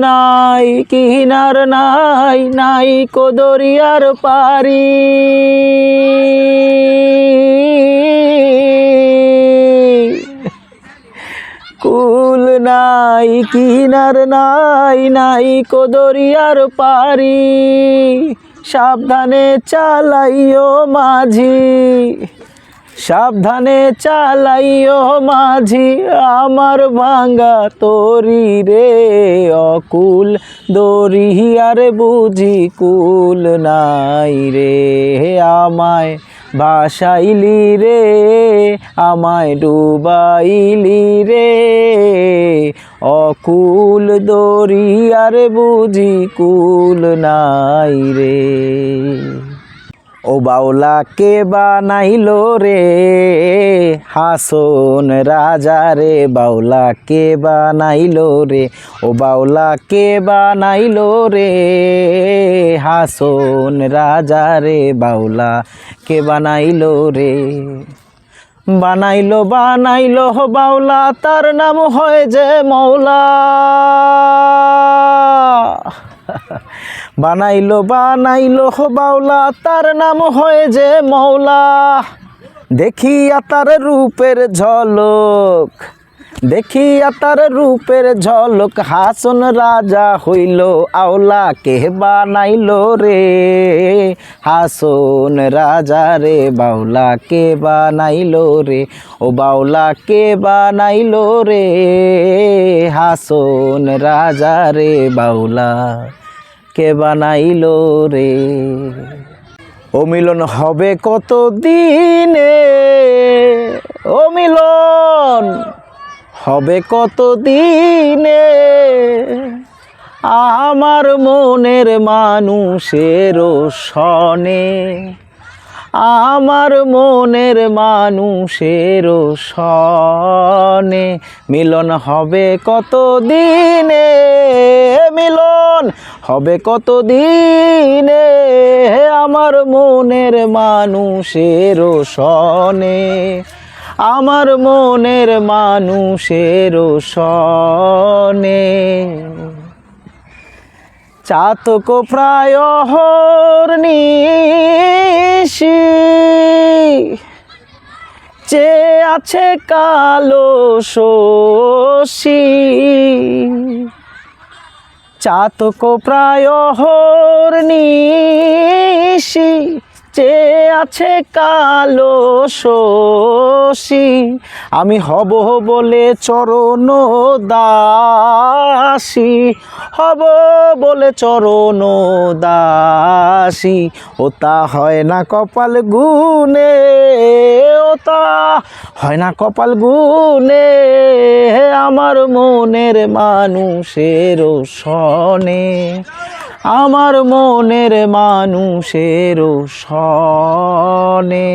নাই, কিনার নাই নাই কোদরিয়ার পারি কুল নাই, কিনার নাই নাই কোদরিয়ার পারি সাবধানে চালাইও মাঝি। সাবধানে চালাইও মাঝি, আমার ভাঙ্গা তরি রে। অকুল দরিয়ার বুঝি কুল নাই রে। আমায় ভাসাইলি রে, আমায় ডুবাইলি রে। অকুল দরিয়ার বুঝি কুল নাই রে। ও বাউলা কে বানাইলো রে? হাসন রাজা রে, বাউলা কে বানাইলো রে? ও বাউলা কে বানাইলো রে? হাসন রাজা রে, বাউলা কে বানাইলো রে? বানাইলো বানাইলো বাউলা, তার নাম হয় যে মৌলা। বানাইলো বানাইলো বাউলা, তার নাম হয় যে মৌলা। দেখিয়া তার রূপের ঝলক, দেখিয়া তার রূপের ঝলক, হাসন রাজা হইল আওলা কে বানাইলো রে? হাসন রাজা রে, বাউলা কে বানাইলো রে? ও বাউলা কে বানাইলো রে? হাসন রাজা রে, বাউলা কে বানাইলো রে? ও মিলন হবে কত দিনে ও মিলন হবে কত দিনে আমার মনের মানুষের সনে আমার মনের মানুষের সনে মিলন হবে কত দিনে মিলন হবে কত দিনে আমার মনের মানুষের সনে আমার মনের মানুষের সনে চাতক প্রায় হরনিশি চে আছে কালো শশী। চাতক প্রায় হরনিশি চে আছে কালো শশী। আমি হব বলে চরণ দাসী, হব বলে চরণ দাসী। ও তা হয় না কপাল গুনে তা হয় না কপাল গুনে আমার মনের মানুষের সনে আমার মনের মানুষের সনে